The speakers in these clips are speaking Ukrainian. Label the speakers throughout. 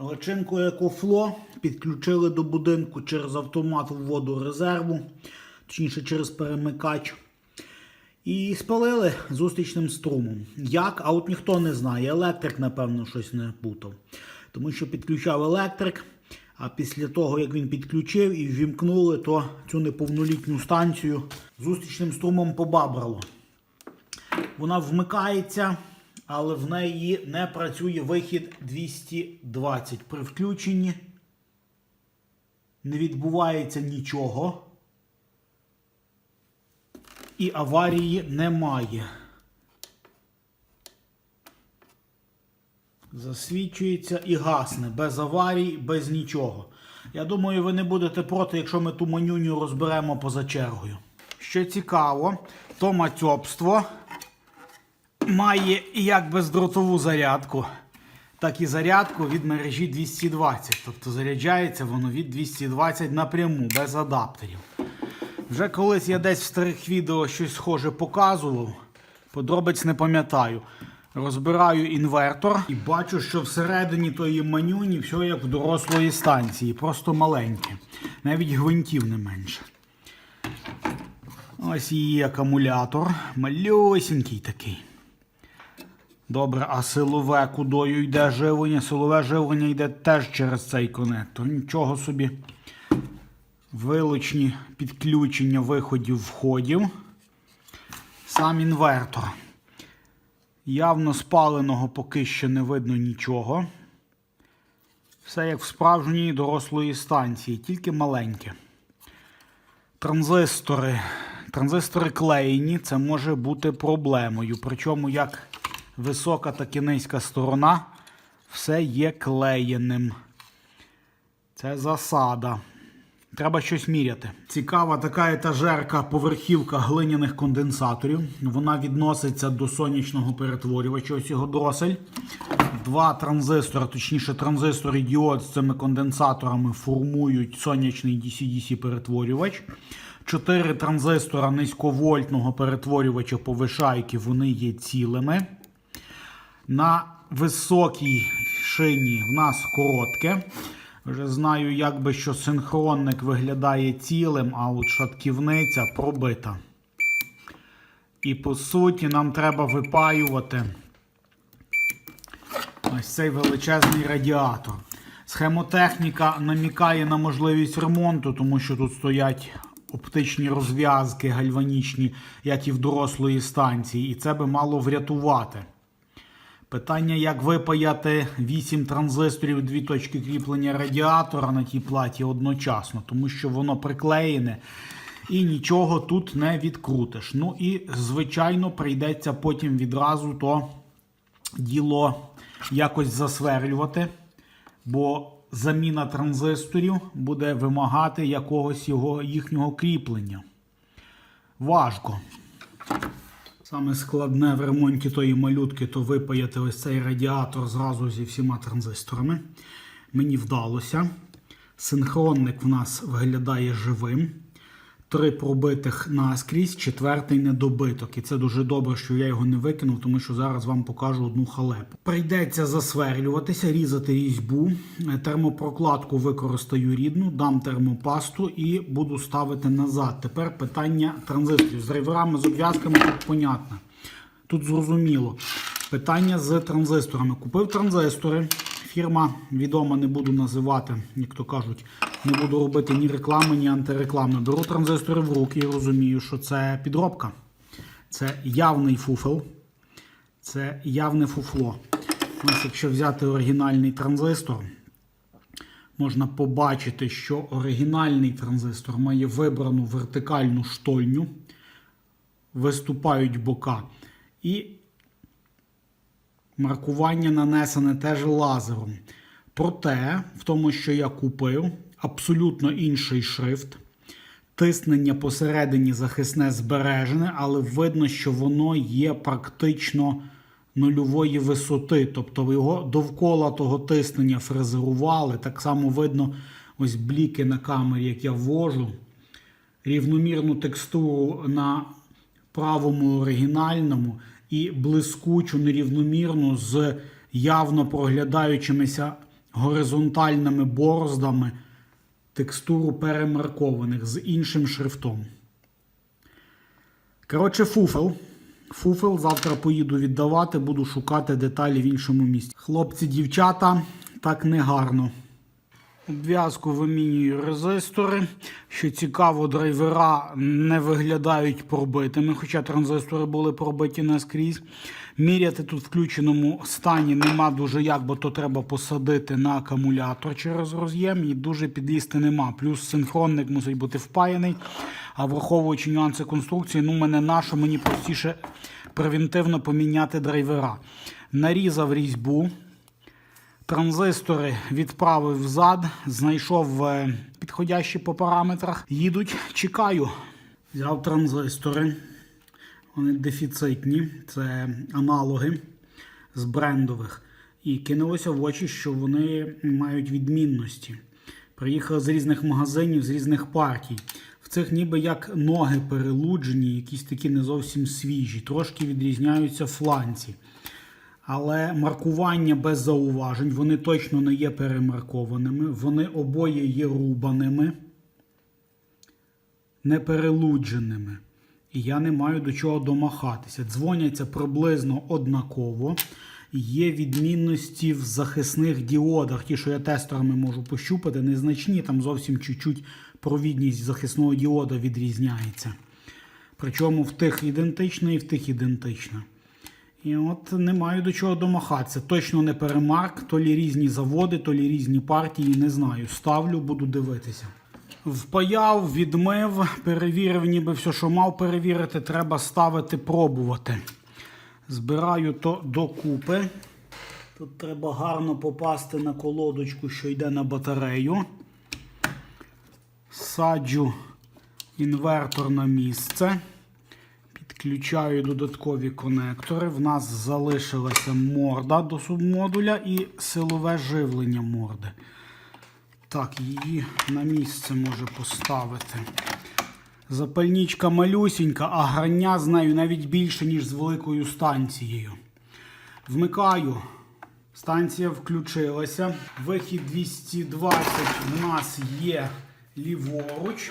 Speaker 1: Личинку Екофло підключили до будинку через автомат вводу резерву, точніше через перемикач. І спалили зустрічним струмом. Як? А от ніхто не знає. Електрик, напевно, щось не путав. Тому що підключав електрик, а після того, як він підключив і ввімкнули, то цю неповнолітню станцію зустрічним струмом побабрало. Вона вмикається, але в неї не працює вихід 220. При включенні не відбувається нічого. І аварії немає. Засвічується і гасне. Без аварій, без нічого. Я думаю, ви не будете проти, якщо ми ту манюню розберемо поза чергою. Що цікаво, то мацьобство має як бездротову зарядку, так і зарядку від мережі 220. Тобто заряджається воно від 220 напряму, без адаптерів. Вже колись я десь в старих відео щось схоже показував, подробиць не пам'ятаю. Розбираю інвертор і бачу, що всередині тої манюні все як в дорослої станції, просто маленьке. Навіть гвинтів не менше. Ось її акумулятор. Малюсенький такий. Добре, а силове кудою йде живлення? Силове живлення йде теж через цей конектор. Нічого собі. Вилучні підключення виходів входів. Сам інвертор. Явно спаленого поки що не видно нічого. Все як в справжній дорослої станції, тільки маленьке. Транзистори. Транзистори клеєні, це може бути проблемою. Причому як висока, так і низька сторона, все є клеєним. Це засада. Треба щось міряти. Цікава така етажерка поверхівка глиняних конденсаторів. Вона відноситься до сонячного перетворювача. Ось його дросель. Два транзистори, точніше, транзистор і діод з цими конденсаторами формують сонячний DC-DC перетворювач. Чотири транзистора низьковольтного перетворювача повишайки, вони є цілими. На високій шині в нас коротке. Вже знаю, як що синхронник виглядає цілим, а от шатківниця пробита. І по суті, нам треба випаювати ось цей величезний радіатор. Схемотехніка намікає на можливість ремонту, тому що тут стоять оптичні розв'язки гальванічні, як і в дорослої станції, і це би мало врятувати. Питання, як випаяти 8 транзисторів, дві точки кріплення радіатора на тій платі одночасно, тому що воно приклеєне і нічого тут не відкрутиш. Ну і, звичайно, прийдеться потім відразу то діло якось засверлювати, бо заміна транзисторів буде вимагати якогось його, їхнього кріплення. Важко. Саме складне в ремонті тої малютки, то випаяти ось цей радіатор зразу зі всіма транзисторами. Мені вдалося. Синхронник в нас виглядає живим. Три пробитих наскрізь, четвертий недобиток. І це дуже добре, що я його не викинув, тому що зараз вам покажу одну халепу. Прийдеться засверлюватися, різати різьбу. Термопрокладку використаю рідну, дам термопасту і буду ставити назад. Тепер питання транзисторів. З драйверами, з обв'язками тут понятно. Тут зрозуміло. Питання з транзисторами. Купив транзистори. Фірма відома, не буду називати, як то кажуть, не буду робити ні реклами, ні антиреклами. Беру транзистори в руки і розумію, що це підробка. Це явний фуфел, це явне фуфло. Ось якщо взяти оригінальний транзистор, можна побачити, що оригінальний транзистор має вибрану вертикальну штольню, виступають бока. І маркування нанесене теж лазером. Проте, в тому, що я купив, абсолютно інший шрифт. Тиснення посередині захисне збережене, але видно, що воно є практично нульової висоти. Тобто його довкола того тиснення фрезерували. Так само видно ось бліки на камері, як я ввожу. Рівномірну текстуру на правому оригінальному і блискучу нерівномірну з явно проглядаючимися горизонтальними бороздами текстуру перемаркованих з іншим шрифтом. Коротше, фуфел. Фуфел завтра поїду віддавати, буду шукати деталі в іншому місці. Хлопці, дівчата, так не гарно. Обв'язку вимінюю резистори. Що цікаво, драйвера не виглядають пробитими, хоча транзистори були пробиті наскрізь. Міряти тут в включеному стані нема дуже як, бо то треба посадити на акумулятор через роз'єм і дуже підлізти нема. Плюс синхронник мусить бути впаяний. А враховуючи нюанси конструкції, ну мене нащо, мені простіше превентивно поміняти драйвера. Нарізав різьбу. Транзистори відправив взад, знайшов е, підходящі по параметрах. Їдуть, чекаю. Взяв транзистори. Вони дефіцитні, це аналоги з брендових. І кинулося в очі, що вони мають відмінності. Приїхали з різних магазинів, з різних партій. В цих ніби як ноги перелуджені, якісь такі не зовсім свіжі, трошки відрізняються фланці. Але маркування без зауважень, вони точно не є перемаркованими. Вони обоє є рубаними, не перелудженими. І я не маю до чого домахатися. Дзвоняться приблизно однаково. Є відмінності в захисних діодах. Ті, що я тестерами можу пощупати, незначні, там зовсім чуть-чуть провідність захисного діода відрізняється. Причому в тих ідентична і в тих ідентична. І от не маю до чого домахатися. Точно не перемарк, то лі різні заводи, то лі різні партії, не знаю. Ставлю, буду дивитися. Впаяв, відмив, перевірив, ніби все, що мав перевірити, треба ставити, пробувати. Збираю то докупи. Тут треба гарно попасти на колодочку, що йде на батарею. Саджу інвертор на місце. Підключаю додаткові конектори. В нас залишилася морда до субмодуля і силове живлення морди. Так, її на місце може поставити. Запальничка малюсінька, а грання з нею навіть більше, ніж з великою станцією. Вмикаю. Станція включилася. Вихід 220 у нас є ліворуч.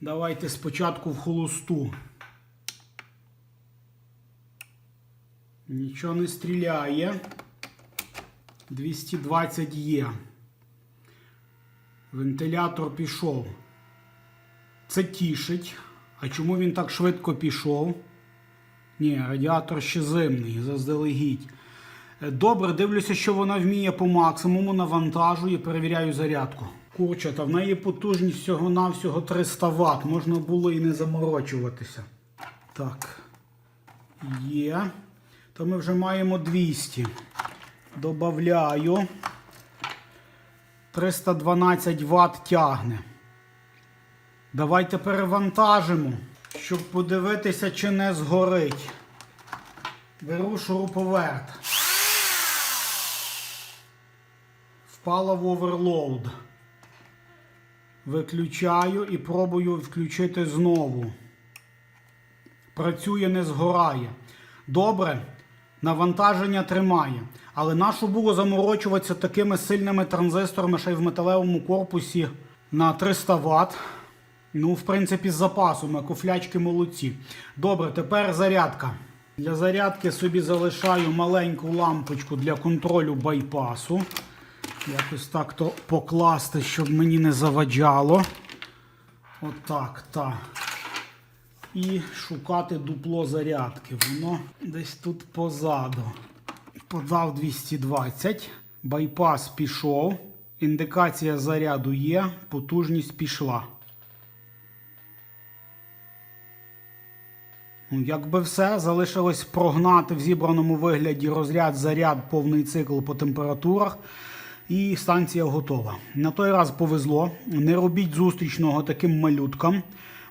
Speaker 1: Давайте спочатку в холосту. Нічого не стріляє. 220 є. Вентилятор пішов. Це тішить. А чому він так швидко пішов? Ні, радіатор ще зимний, заздалегідь. Е, Добре, дивлюся, що вона вміє по максимуму, навантажую, перевіряю зарядку. Курча, та в неї потужність всього-навсього 300 Вт. Можна було і не заморочуватися. Так. Є. То ми вже маємо 200. Добавляю. 312 Вт тягне. Давайте перевантажимо, щоб подивитися, чи не згорить. Беру шуруповерт. Впала в оверлоуд. Виключаю і пробую включити знову. Працює, не згорає. Добре, навантаження тримає. Але нащо було заморочуватися такими сильними транзисторами ще й в металевому корпусі на 300 Вт? Ну, в принципі, з запасом, куфлячки молодці. Добре, тепер зарядка. Для зарядки собі залишаю маленьку лампочку для контролю байпасу. Якось так то покласти, щоб мені не заваджало. Отак, так. І шукати дупло зарядки. Воно десь тут позаду. Подав 220. Байпас пішов. Індикація заряду є, потужність пішла. Ну, Якби все, залишилось прогнати в зібраному вигляді розряд заряд повний цикл по температурах. І станція готова. На той раз повезло. Не робіть зустрічного таким малюткам,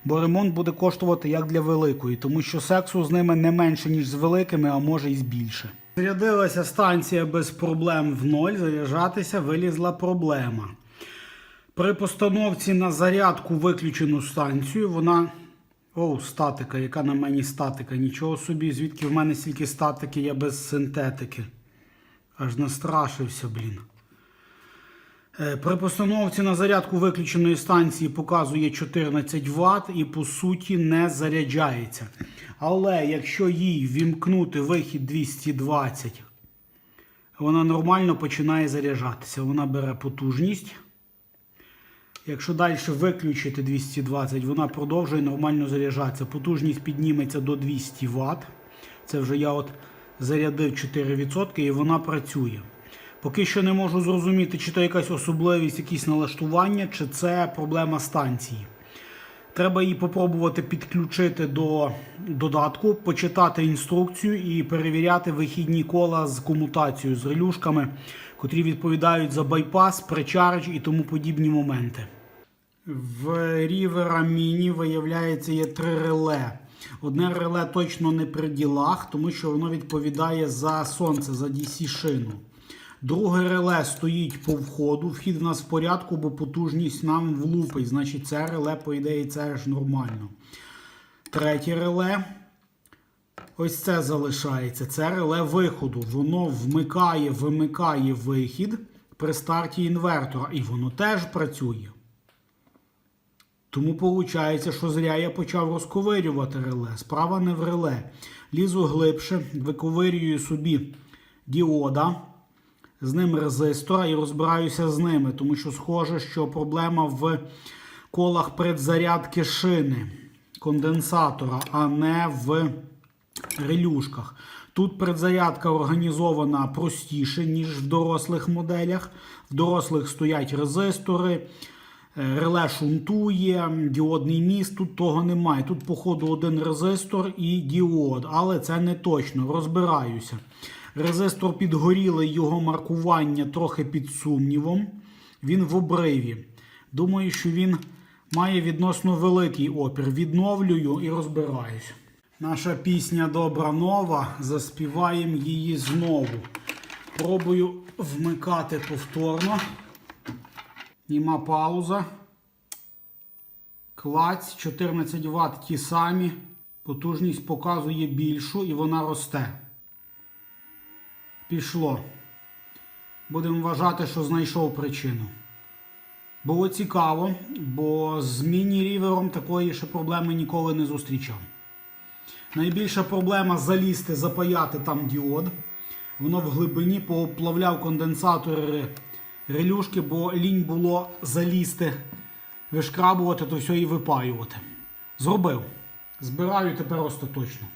Speaker 1: бо ремонт буде коштувати як для великої, тому що сексу з ними не менше, ніж з великими, а може і більше. Зарядилася станція без проблем в ноль. Заряджатися вилізла проблема. При постановці на зарядку виключену станцію, вона. Оу, статика, яка на мені статика. Нічого собі, звідки в мене стільки статики, я без синтетики. Аж настрашився, блін. Е, При постановці на зарядку виключеної станції показує 14 Вт і по суті не заряджається. Але якщо їй вімкнути вихід 220, вона нормально починає заряджатися. Вона бере потужність. Якщо далі виключити 220, вона продовжує нормально заряджатися. Потужність підніметься до 200 Вт. Це вже я от зарядив 4% і вона працює. Поки що не можу зрозуміти, чи це якась особливість, якісь налаштування, чи це проблема станції. Треба її попробувати підключити до додатку, почитати інструкцію і перевіряти вихідні кола з комутацією, з релюшками, котрі відповідають за байпас, пречардж і тому подібні моменти. В Rivera Mini, виявляється, є три реле. Одне реле точно не при ділах, тому що воно відповідає за сонце, за DC-шину. Друге реле стоїть по входу. Вхід в нас в порядку, бо потужність нам влупить. Значить, це реле, по ідеї, це ж нормально. Третє реле. Ось це залишається. Це реле виходу. Воно вмикає, вимикає вихід при старті інвертора. І воно теж працює. Тому виходить, що зря я почав розковирювати реле. Справа не в реле. Лізу глибше, виковирюю собі діода, з ним резистора і розбираюся з ними, тому що схоже, що проблема в колах предзарядки шини конденсатора, а не в релюшках. Тут предзарядка організована простіше, ніж в дорослих моделях. В дорослих стоять резистори, е, реле шунтує, діодний міст. Тут того немає. Тут, походу, один резистор і діод, але це не точно. Розбираюся. Резистор підгорілий, його маркування трохи під сумнівом. Він в обриві. Думаю, що він має відносно великий опір. Відновлюю і розбираюсь. Наша пісня Добра нова. Заспіваємо її знову. Пробую вмикати повторно. Німа пауза. Клаць 14 Вт ті самі. Потужність показує більшу і вона росте. Пішло. Будемо вважати, що знайшов причину. Було цікаво, бо з міні-рівером такої ще проблеми ніколи не зустрічав. Найбільша проблема залізти, запаяти там діод. Воно в глибині поплавляв конденсатори релюшки, бо лінь було залізти, вишкрабувати, то все і випаювати. Зробив. Збираю тепер остаточно.